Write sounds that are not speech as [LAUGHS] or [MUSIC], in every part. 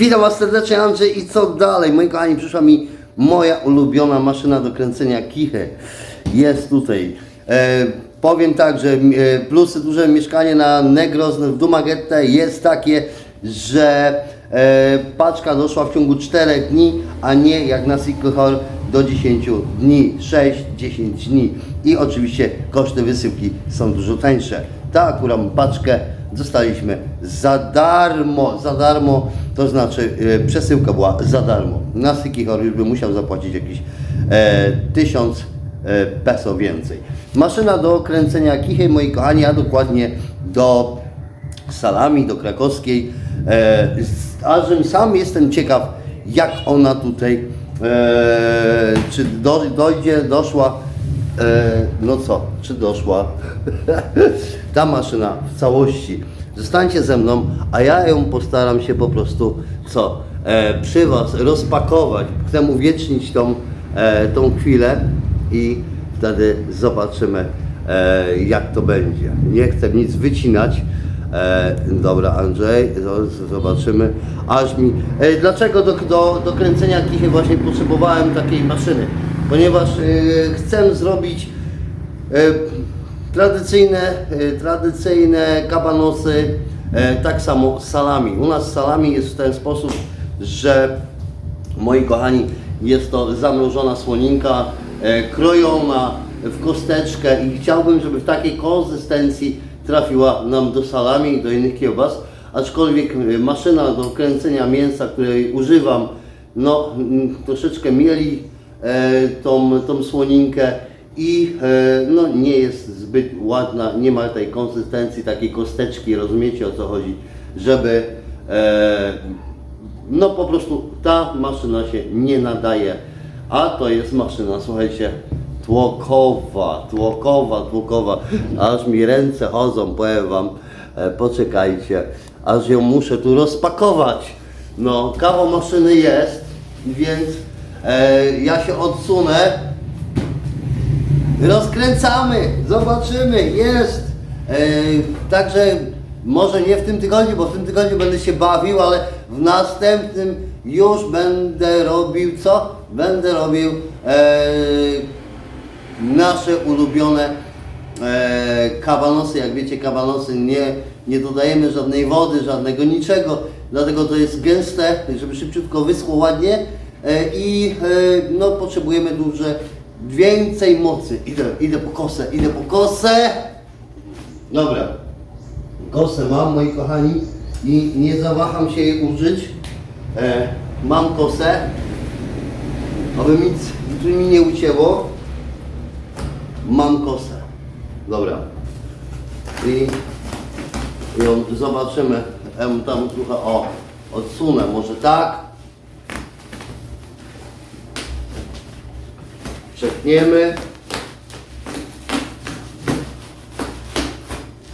Witam Was serdecznie, Andrzej i co dalej? Moi kochani, przyszła mi moja ulubiona maszyna do kręcenia kichy. Jest tutaj. E, powiem tak, że e, plusy duże mieszkanie na Negros w Dumagette jest takie, że e, paczka doszła w ciągu 4 dni, a nie jak na Sykohor do 10 dni, 6-10 dni. I oczywiście koszty wysyłki są dużo tańsze. Ta akurat paczkę dostaliśmy za darmo, za darmo, to znaczy e, przesyłka była za darmo. Na Sykichor już by musiał zapłacić jakieś e, 1000 e, peso więcej. Maszyna do kręcenia kichy, moi kochani, a dokładnie do salami, do krakowskiej. E, z- a żem sam jestem ciekaw, jak ona tutaj, e, czy do, dojdzie, doszła, e, no co, czy doszła [LAUGHS] ta maszyna w całości. Zostańcie ze mną, a ja ją postaram się po prostu, co, e, przy Was rozpakować. Chcę uwiecznić tą, e, tą chwilę i wtedy zobaczymy, e, jak to będzie. Nie chcę nic wycinać. E, dobra, Andrzej, zobaczymy. Aż mi. E, dlaczego do, do, do kręcenia kichy właśnie potrzebowałem takiej maszyny? Ponieważ e, chcę zrobić e, tradycyjne, e, tradycyjne kabanosy, tak samo salami. U nas salami jest w ten sposób, że moi kochani, jest to zamrożona słoninka, krojona w kosteczkę i chciałbym, żeby w takiej konsystencji trafiła nam do salami i do innych kiełbas. Aczkolwiek maszyna do kręcenia mięsa, której używam, no mm, troszeczkę mieli tą, tą słoninkę i e, no, nie jest zbyt ładna, nie ma tej konsystencji, takiej kosteczki, rozumiecie o co chodzi, żeby e, no po prostu ta maszyna się nie nadaje, a to jest maszyna, słuchajcie, tłokowa, tłokowa, tłokowa, aż mi ręce chodzą, powiem wam, e, poczekajcie, aż ją muszę tu rozpakować. No, kawał maszyny jest, więc e, ja się odsunę, Rozkręcamy, zobaczymy, jest. E, także może nie w tym tygodniu, bo w tym tygodniu będę się bawił, ale w następnym już będę robił co? Będę robił e, nasze ulubione e, kabanosy. Jak wiecie, kabanosy nie, nie dodajemy żadnej wody, żadnego niczego, dlatego to jest gęste, żeby szybciutko wyschło ładnie e, i e, no, potrzebujemy duże, więcej mocy. Idę, idę po kosę, idę po kosę. Dobra, kosę mam, moi kochani, i nie zawaham się jej użyć. E, mam kosę, aby nic tu mi nie ucięło. Mam kosę. Dobra. I ją zobaczymy. Tam trochę, o, odsunę, może tak. Przepniemy.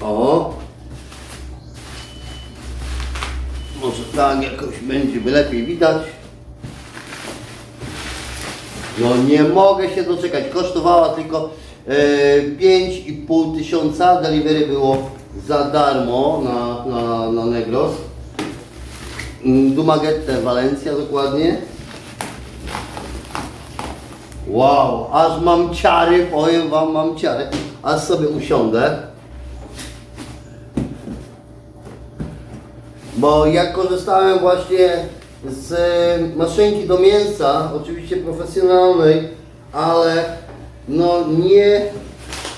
O. Może tak jakoś będzie lepiej widać. No nie mogę się doczekać. Kosztowała tylko e, 5,5 tysiąca. Delivery było za darmo na, na, na Negros. Mm, Dumagette, Walencja dokładnie. Wow, aż mam ciary, powiem wam, mam ciary. Aż sobie usiądę. Bo jak korzystałem właśnie z e, maszynki do mięsa, oczywiście profesjonalnej, ale no nie,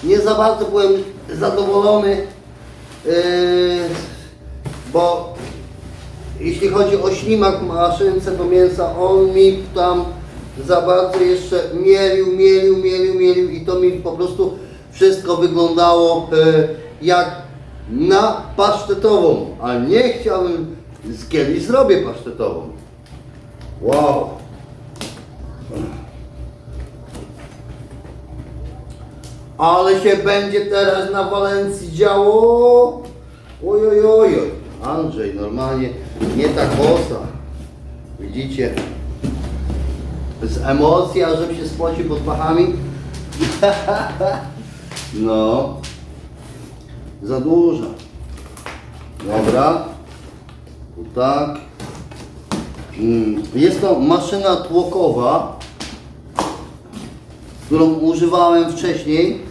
nie za bardzo byłem zadowolony, yy, bo jeśli chodzi o ślimak maszynce do mięsa, on mi tam za bardzo jeszcze mielił, mielił, mielił, mielił i to mi po prostu wszystko wyglądało e, jak na pasztetową, a nie chciałbym, z kiedyś zrobię pasztetową. Wow. Ale się będzie teraz na Walencji działo. Oj, oj, oj, oj. Andrzej, normalnie nie ta kosa. Widzicie? Z emocji, a żeby się spocił pod pachami. no. Za dużo. Dobra. Tak. Mm, Jest to maszyna tłokowa, którą używałem wcześniej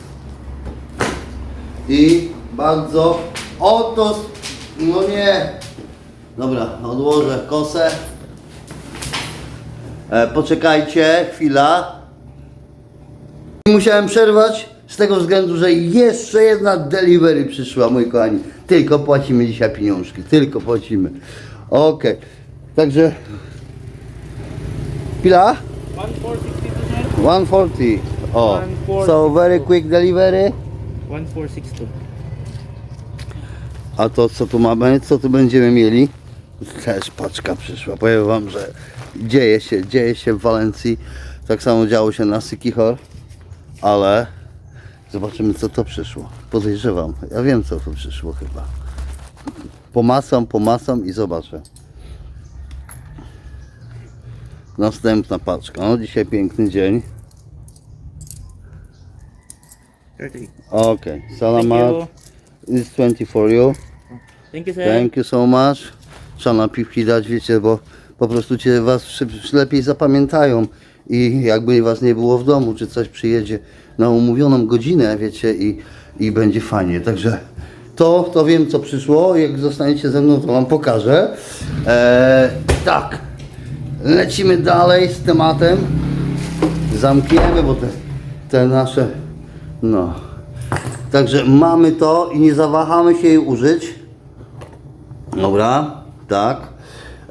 i bardzo oto, no nie, dobra, odłożę kosę. E, poczekajcie, chwila. Musiałem przerwać z tego względu, że jeszcze jedna delivery przyszła, moi kochani. Tylko płacimy dzisiaj pieniążki, tylko płacimy. Okej, także chwila. 140. O, 140. so very quick delivery. 1462. A to co tu mamy, co tu będziemy mieli? Też paczka przyszła. Powiem wam, że dzieje się, dzieje się w Walencji. Tak samo działo się na Sykichor, ale zobaczymy co to przyszło. Podejrzewam, ja wiem co to przyszło chyba. Pomasam, pomasam i zobaczę. Następna paczka. No dzisiaj piękny dzień. 30. Okay, salamat. It's 20 for you. Thank you, sir. Thank you so much. Trzeba napiwki dać, wiecie, bo po prostu cię was lepiej zapamiętają i jakby was nie było w domu, czy coś przyjedzie na umówioną godzinę, wiecie, i, i będzie fajnie. Także to, to wiem, co przyszło. Jak zostaniecie ze mną, to wam pokażę. Eee, tak, lecimy dalej z tematem. Zamkniemy, bo te, te nasze, no. Także mamy to i nie zawahamy się jej użyć. Dobra, tak.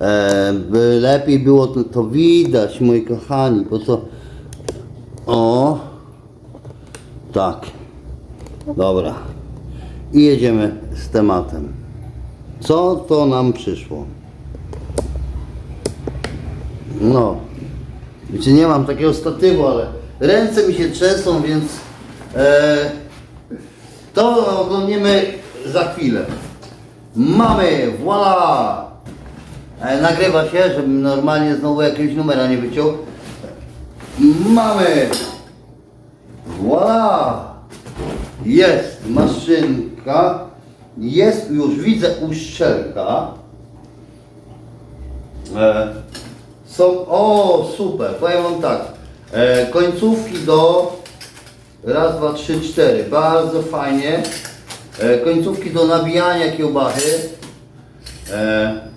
E, by lepiej było to, to widać, moi kochani, bo to. O, tak. Dobra. I jedziemy z tematem. Co to nam przyszło? No. Wiecie, nie mam takiego statywu, ale ręce mi się trzęsą, więc e, to oglądniemy za chwilę. Mamy, voila! Nagrywa się, żebym normalnie znowu jakiegoś numera nie wyciął. Mamy! Voila! Jest maszynka. Jest już, widzę uszczelka. E, są, o super, powiem wam tak. E, końcówki do raz, dwa, trzy, cztery. Bardzo fajnie. E, końcówki do nabijania kiełbachy. E,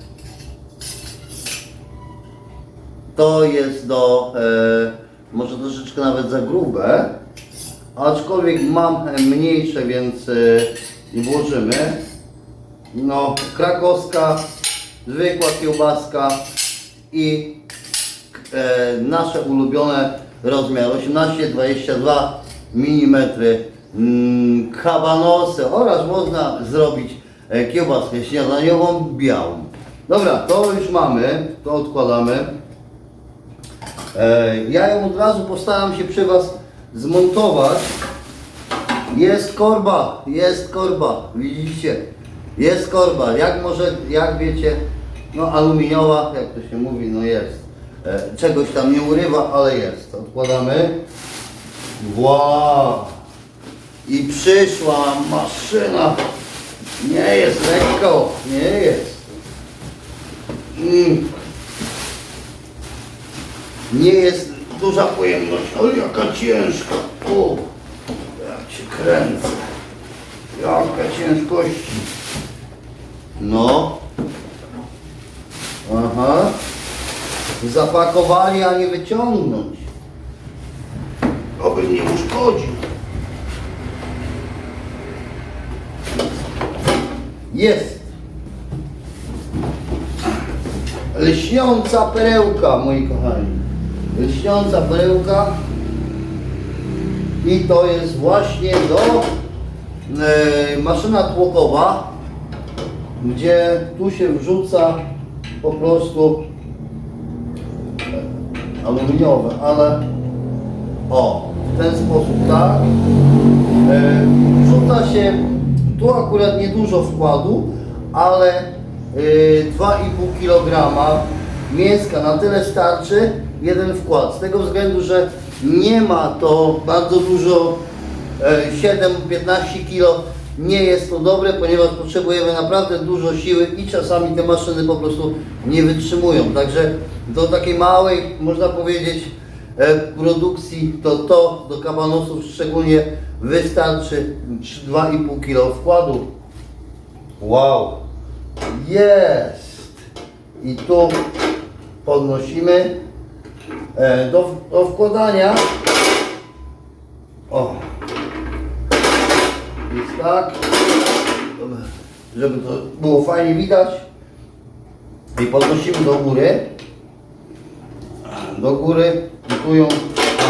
to jest do, e, może troszeczkę nawet za grube, aczkolwiek mam mniejsze, więc e, włożymy. No, krakowska, zwykła kiełbaska i e, nasze ulubione rozmiar 18-22 mm mm, kabanosy oraz można zrobić e, kiełbaskę śniadaniową białą. Dobra, to już mamy, to odkładamy. E, ja ją od razu postaram się przy Was zmontować. Jest korba, jest korba, widzicie? Jest korba, jak może, jak wiecie, no aluminiowa, jak to się mówi, no jest. E, czegoś tam nie urywa, ale jest. Odkładamy. Wow! I przyszła maszyna. Nie jest lekko, nie jest. Mm. Nie jest duża pojemność, ale jaka ciężka. O, jak się kręcę. Jaka ciężkości. No. Aha. Zapakowali, a nie wyciągnąć. Oby nie uszkodził. Jest. Lśniąca perełka, moi kochani. Lśniąca perełka. I to jest właśnie do e, maszyna tłokowa, gdzie tu się wrzuca po prostu e, aluminiowe, ale o, w ten sposób tak. E, wrzuca się tu akurat niedużo wkładu, ale e, 2,5 kg mięska na tyle starczy jeden wkład. Z tego względu, że nie ma to bardzo dużo e, 7-15 kg nie jest to dobre, ponieważ potrzebujemy naprawdę dużo siły i czasami te maszyny po prostu nie wytrzymują. Także do takiej małej, można powiedzieć, e, produkcji to to do kabanosów szczególnie wystarczy 2,5 kg wkładu. Wow! Jest! I tu podnosimy e, do, do wkładania. O! Jest tak. Żeby to było fajnie widać. I podnosimy do góry. Do góry. I tu ją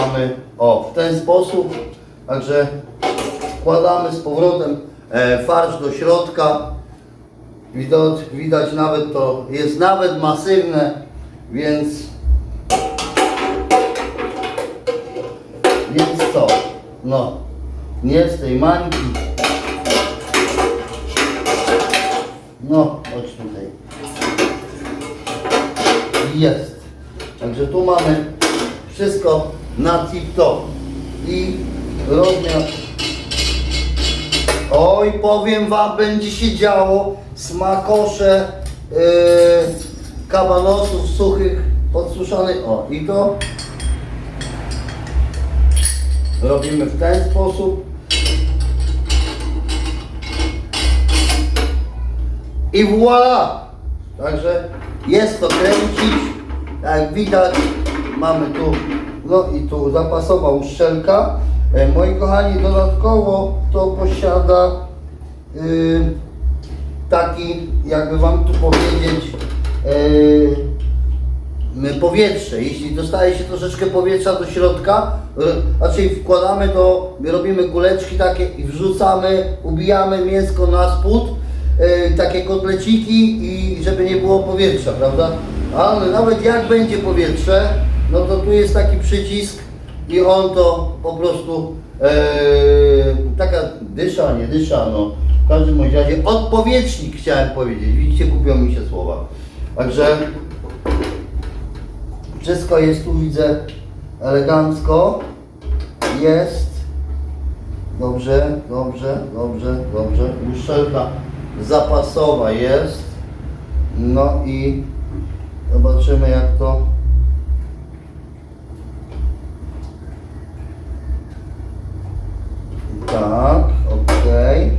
mamy. O, w ten sposób. Także wkładamy z powrotem e, farsz do środka. Widać, widać nawet to jest nawet masywne, więc więc co? No, nie z tej mańki. No, chodź tutaj. Jest. Także tu mamy wszystko na tip-top. I rozmiar Oj, powiem wam, będzie się działo smakosze yy, suchych, podsuszonych. O, i to robimy w ten sposób. I voilà! Także jest to kręcić. Jak widać, mamy tu, no i tu zapasowa uszczelka. E, Moi kochani, dodatkowo to posiada y, taki, jakby Wam tu powiedzieć, y, powietrze. Jeśli dostaje się troszeczkę powietrza do środka, y, znaczy wkładamy to, robimy kuleczki takie i wrzucamy, ubijamy mięsko na spód, y, takie kotleciki i żeby nie było powietrza, prawda? Ale nawet jak będzie powietrze, no to tu jest taki przycisk i on to po prostu e, taka dysza, nie dysza, no w każdym razie odpowietrznik chciałem powiedzieć, widzicie, kupią mi się słowa. Także wszystko jest tu widzę elegancko, jest, dobrze, dobrze, dobrze, dobrze, uszczelka zapasowa jest, no i zobaczymy jak to Tak, okej.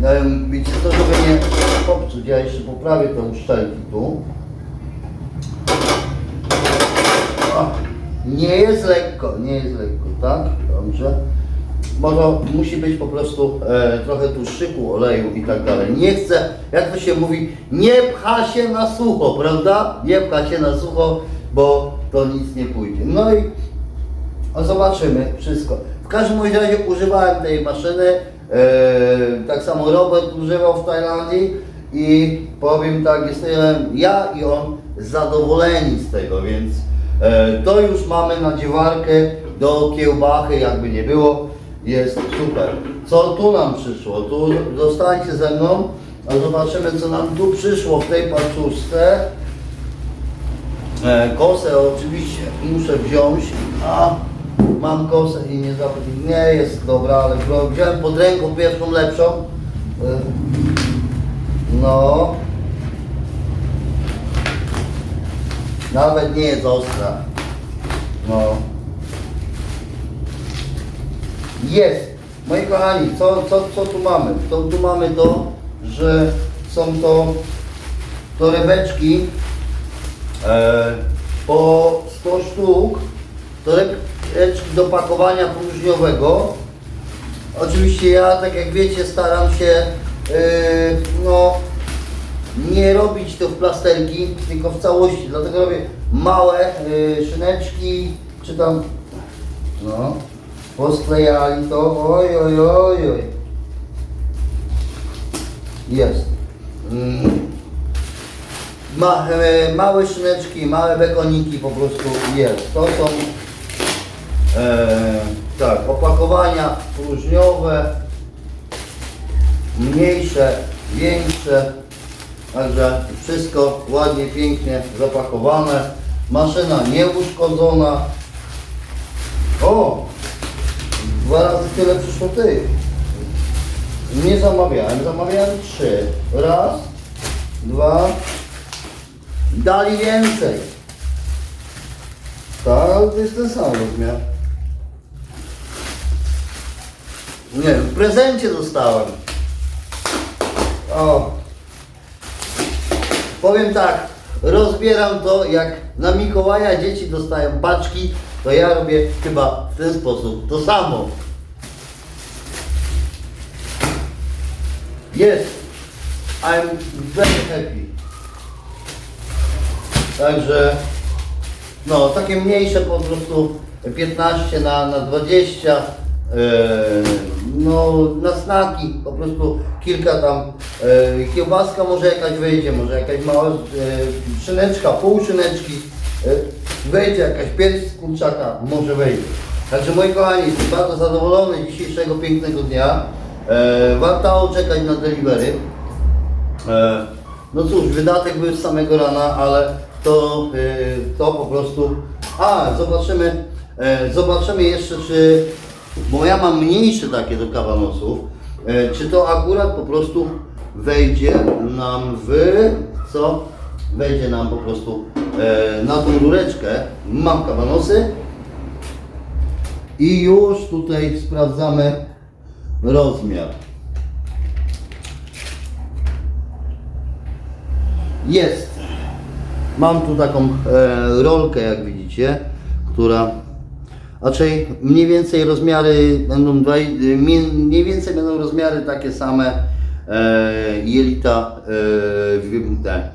Okay. Wiecie co, żeby nie popsuć, ja jeszcze poprawię te uszczelki tu. O, nie jest lekko, nie jest lekko, tak? Dobrze. To musi być po prostu e, trochę tłuszczyku, oleju i tak dalej. Nie chcę, jak to się mówi, nie pcha się na sucho, prawda? Nie pcha się na sucho, bo to nic nie pójdzie. No i zobaczymy wszystko. W każdym razie używałem tej maszyny. e, tak samo Robert używał w Tajlandii i powiem tak, jestem ja i on zadowoleni z tego, więc to już mamy nadziewarkę do kiełbachy, jakby nie było. Jest super. Co tu nam przyszło? Tu zostańcie ze mną, a zobaczymy co nam tu przyszło w tej paczuszce. E, Kosę oczywiście muszę wziąć, a mam kosę i nie. Nie jest dobra, ale wziąłem- wziąłem pod ręką pierwszą lepszą. E, No. Nawet nie jest ostra. No. Jest. Moi kochani, co, co, co tu mamy? To, tu mamy to, że są to torebeczki e, po 100 sztuk torebeczki do pakowania próżniowego. Oczywiście ja, tak jak wiecie, staram się e, no, nie robić to w plasterki, tylko w całości. Dlatego robię małe e, szyneczki, czy tam no, posklejali to. Oj, oj, oj, oj. Jest. Mm. Ma, e, małe szyneczki, małe bekoniki po prostu jest. To są e, tak, opakowania próżniowe, mniejsze, większe. Także wszystko ładnie, pięknie zapakowane. Maszyna nieuszkodzona. O! Dwa razy tyle przyszło tych. Nie zamawiałem, zamawiałem trzy. Raz, dwa, dali więcej. Tak, to jest ten sam rozmiar. Nie, w prezencie dostałem. O. Powiem tak, rozbieram to jak na Mikołaja dzieci dostają paczki, to ja robię chyba w ten sposób to samo. Jest. I'm very happy. Także no takie mniejsze po prostu 15 na, na 20 e, no na snaki po prostu kilka tam e, kiełbaska może jakaś wyjdzie, może jakaś mała e, szyneczka, pół szyneczki e, wejdzie jakaś pierś z kurczaka, może wejdzie. Także moi kochani, jestem bardzo zadowolony z dzisiejszego pięknego dnia. E, warto czekać na delivery. E, No cóż, wydatek był z samego rana, ale to, e, to po prostu. A, zobaczymy, e, zobaczymy jeszcze, czy. Bo ja mam mniejsze takie do kawanosów. E, Czy to akurat po prostu wejdzie nam w. Co? Wejdzie nam po prostu e, na tą rureczkę. Mam kawanosy. I już tutaj sprawdzamy rozmiar. Jest. Mam tu taką e, rolkę, jak widzicie, która raczej mniej więcej rozmiary będą dwa, e, mniej, więcej będą rozmiary takie same e, jelita e, te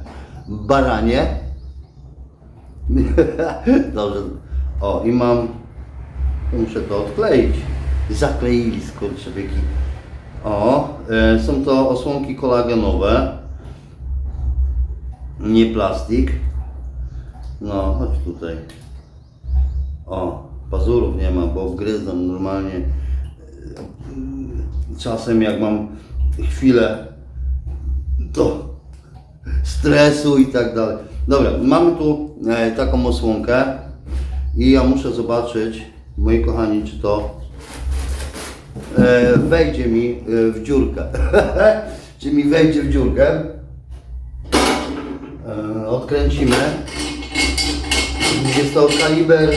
baranie. [LAUGHS] Dobrze. O i mam muszę to odkleić. Zakleili skurczybyki. O, e, są to osłonki kolagenowe nie plastik. No, chodź tutaj. O, pazurów nie ma, bo gryzam normalnie. Czasem jak mam chwilę to stresu i tak dalej. Dobra, mamy tu e, taką osłonkę i ja muszę zobaczyć, moi kochani, czy to e, wejdzie mi e, w dziurkę. [LAUGHS] czy mi wejdzie w dziurkę. Odkręcimy. Jest to kaliber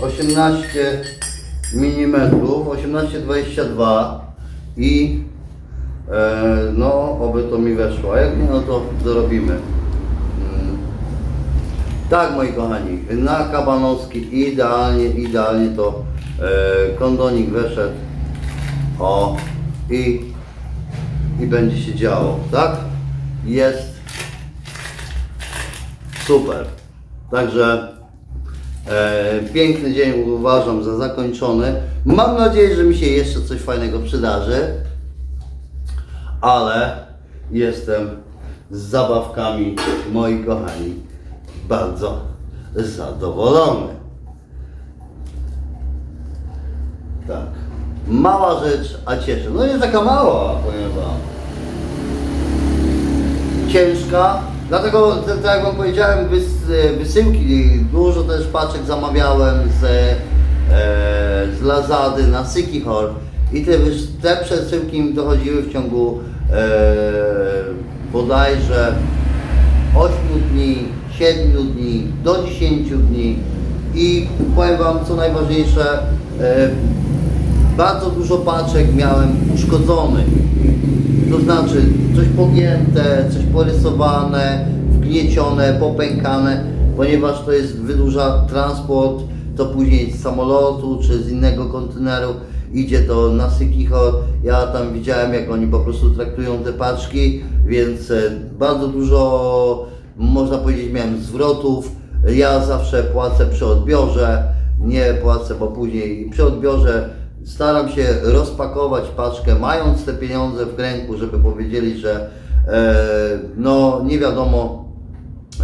18 mm, 18-22 i e, no, oby to mi weszło, a jak nie, no to dorobimy. Mm. Tak, moi kochani, na kabanowski idealnie, idealnie to e, kondonik weszedł. O, i, i będzie się działo, tak? Jest super. Także piękny dzień uważam za zakończony. Mam nadzieję, że mi się jeszcze coś fajnego przydarzy, ale jestem z zabawkami, moi kochani, bardzo zadowolony. Tak. Mała rzecz, a cieszy. No nie taka mała, powiem Wam ciężka. Dlatego, tak jak Wam powiedziałem, wys, wysyłki, dużo też paczek zamawiałem z, e, z Lazady na Sykihor i te, te przesyłki mi dochodziły w ciągu e, bodajże 8 dni, 7 dni, do 10 dni i powiem Wam co najważniejsze, e, bardzo dużo paczek miałem uszkodzonych. To znaczy coś pogięte, coś porysowane, wgniecione, popękane, ponieważ to jest wydłuża transport, to później z samolotu czy z innego konteneru idzie to na Sykichor. Ja tam widziałem jak oni po prostu traktują te paczki, więc e, bardzo dużo można powiedzieć miałem zwrotów. Ja zawsze płacę przy odbiorze, nie płacę, bo później przy odbiorze staram się rozpakować paczkę, mając te pieniądze w ręku, żeby powiedzieli, że e, no nie wiadomo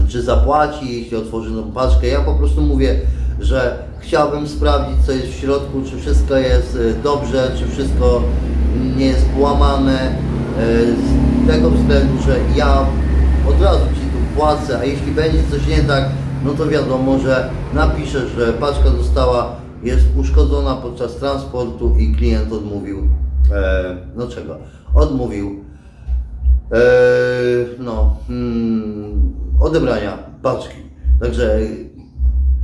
czy zapłaci, jeśli otworzy tą paczkę. Ja po prostu mówię, że chciałbym sprawdzić, co jest w środku, czy wszystko jest e, dobrze, czy wszystko nie jest połamane. e, Z tego względu, że ja od razu Ci tu płacę, a jeśli będzie coś nie tak, no to wiadomo, że napiszę, że paczka została, jest uszkodzona podczas transportu i klient odmówił e, no czego, odmówił e, no, mm, odebrania paczki. Także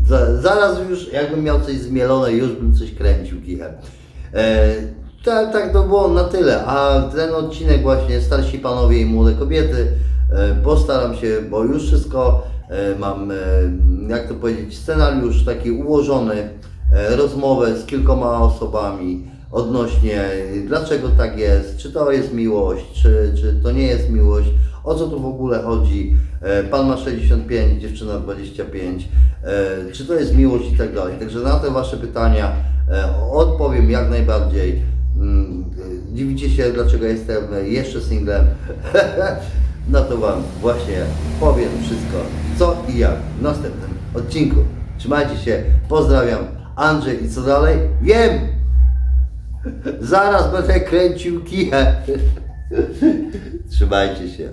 za, zaraz już jakbym miał coś zmielone, już bym coś kręcił kichem. E, tak, tak to było na tyle. A ten odcinek właśnie starsi panowie i młode kobiety e, postaram się, bo już wszystko e, mam, e, jak to powiedzieć, scenariusz taki ułożony, rozmowę z kilkoma osobami odnośnie dlaczego tak jest, czy to jest miłość, czy, czy to nie jest miłość, o co tu w ogóle chodzi. E, Pan ma 65, dziewczyna 25, e, czy to jest miłość i tak dalej. Także na te Wasze pytania e, odpowiem jak najbardziej. Mm, e, Dziwicie się, dlaczego jestem jeszcze singlem. [LAUGHS] No to Wam właśnie powiem wszystko, co i jak w następnym odcinku. Trzymajcie się, pozdrawiam. Andrzej i co dalej? Wiem! Zaraz będę kręcił kichę. [LAUGHS] Trzymajcie się.